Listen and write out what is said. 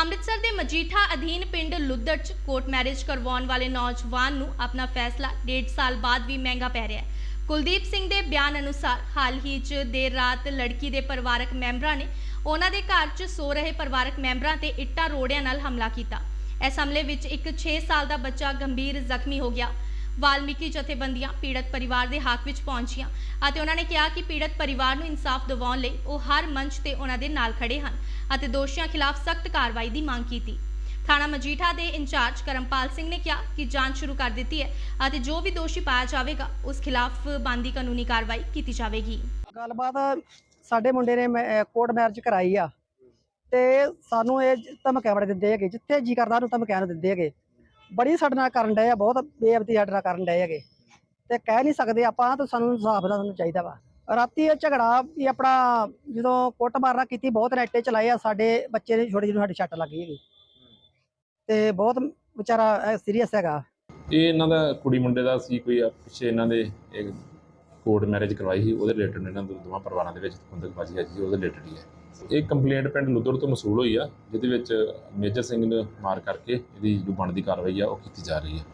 ਅੰਮ੍ਰਿਤਸਰ ਦੇ ਮਜੀਠਾ ਅਧੀਨ ਪਿੰਡ ਲੁੱਦੜ 'ਚ ਕੋਰਟ ਮੈਰਿਜ ਕਰਵਾਉਣ ਵਾਲੇ ਨੌਜਵਾਨ ਨੂੰ ਆਪਣਾ ਫੈਸਲਾ ਡੇਢ ਸਾਲ ਬਾਅਦ ਵੀ ਮਹਿੰਗਾ ਪੈ ਰਿਹਾ ਹੈ। ਕੁਲਦੀਪ ਸਿੰਘ ਦੇ ਬਿਆਨ ਅਨੁਸਾਰ ਹਾਲ ਹੀ 'ਚ ਦੇਰ ਰਾਤ ਲੜਕੀ ਦੇ ਪਰਿਵਾਰਕ ਮੈਂਬਰਾਂ ਨੇ ਉਹਨਾਂ ਦੇ ਘਰ 'ਚ ਸੋ ਰਹੇ ਪਰਿਵਾਰਕ ਮੈਂਬਰਾਂ ਤੇ ਇੱਟਾਂ ਰੋੜਿਆਂ ਨਾਲ ਹਮਲਾ ਕੀਤਾ। ਇਸ ਹਮਲੇ ਵਿੱਚ ਇੱਕ 6 ਸਾਲ ਦਾ ਬੱਚਾ ਗੰਭੀਰ ਜ਼ਖਮੀ ਹੋ ਗਿਆ। ਵਾਲਮੀਕੀ ਜਥੇਬੰਦੀਆਂ ਪੀੜਤ ਪਰਿਵਾਰ ਦੇ ਹੱਕ ਵਿੱਚ ਪਹੁੰਚੀਆਂ ਅਤੇ ਉਹਨਾਂ ਨੇ ਕਿਹਾ ਕਿ ਪੀੜਤ ਪਰਿਵਾਰ ਨੂੰ ਇਨਸਾਫ ਦਿਵਾਉਣ ਲਈ ਉਹ ਹਰ ਮੰਚ ਤੇ ਉਹਨਾਂ ਦੇ ਨਾਲ ਖੜੇ ਹਨ ਅਤੇ ਦੋਸ਼ੀਆਂ ਖਿਲਾਫ ਸਖਤ ਕਾਰਵਾਈ ਦੀ ਮੰਗ ਕੀਤੀ। ਥਾਣਾ ਮਜੀਠਾ ਦੇ ਇੰਚਾਰਜ ਕਰਮਪਾਲ ਸਿੰਘ ਨੇ ਕਿਹਾ ਕਿ ਜਾਂਚ ਸ਼ੁਰੂ ਕਰ ਦਿੱਤੀ ਹੈ ਅਤੇ ਜੋ ਵੀ ਦੋਸ਼ੀ ਪਾਇਆ ਜਾਵੇਗਾ, ਉਸ ਖਿਲਾਫ ਬਣਦੀ ਕਾਨੂੰਨੀ ਕਾਰਵਾਈ ਕੀਤੀ ਜਾਵੇਗੀ। ਗੱਲਬਾਤ ਸਾਡੇ ਮੁੰਡੇ ਨੇ ਕੋਰਟ ਮੈਰਿਜ ਕਰਾਈ ਆ ਤੇ ਸਾਨੂੰ ਇਹ ਧਮਕੀਆਂ ਬੜੇ ਦਿੰਦੇ ਹੈਗੇ, ਜਿੱਥੇ ਜੀ ਕਰਦਾ ਉਹਨੂੰ ਧਮਕੀਆਂ ਦਿੰਦੇ ਹੈਗੇ। ਬੜੀ ਸਾਡੇ ਨਾਲ ਕਰਨ ਡਏ ਆ, ਬਹੁਤ ਬੇਅਬਤੀ ਸਾਡੇ ਨਾਲ ਕਰਨ ਡਏ ਹੈਗੇ। ਤੇ ਕਹਿ ਨਹੀਂ ਸਕਦੇ ਆਪਾਂ, ਤਾਂ ਸਾਨੂੰ ਇਨਸਾਫ ਦਾ ਸਾਨੂੰ ਚਾਹੀਦਾ ਵਾ। ਰਾਤੀ ਇਹ ਝਗੜਾ ਵੀ ਆਪਣਾ ਜਦੋਂ ਕੁੱਟ ਮਾਰਨਾ ਕੀਤੀ, ਬਹੁਤ ਰੈਟੇ ਚਲਾਏ ਆ, ਸਾਡੇ ਬੱਚੇ ਦੇ ਛੋਟੇ ਜਿਹੇ ਸਾਡੀ ਛੱਟ ਲੱਗੀ ਹੈਗੀ। ਤੇ ਬਹੁਤ ਵਿਚਾਰਾ ਸੀਰੀਅਸ ਹੈਗਾ। ਇਹ ਇਹਨਾਂ ਦਾ ਕੁੜੀ ਮੁੰਡੇ ਦਾ ਸੀ, ਕੋਈ ਪਿੱਛੇ ਇਹਨਾਂ ਦੇ ਇੱਕ ਕੋਰਟ ਮੈਰਿਜ ਕਰਵਾਈ ਸੀ, ਉਹਦੇ ਰਿਲੇਟਡ ਇਹਨਾਂ ਦੋਵਾਂ ਪਰਿਵਾਰਾਂ ਦੇ ਵਿੱਚ ਖੁੰਦਕਬਾਜ਼ੀ ਹੈ ਜੀ ਉਹਦੇ ਰਿਲੇਟਡ ਹੀ ਹੈ। ਇਹ ਕੰਪਲੇਂਟ ਪਿੰਡ ਲੁੱਦਰ ਤੋਂ ਮਸੂਲ ਹੋਈ ਆ, ਜਿਹਦੇ ਵਿੱਚ ਮੇਜਰ ਸਿੰਘ ਨੂੰ ਮਾਰ ਕਰਕੇ ਇਹਦੀ ਜੋ ਬਣਦੀ ਕਾਰਵਾਈ ਆ, ਉਹ ਕੀਤੀ ਜਾ ਰਹੀ ਹੈ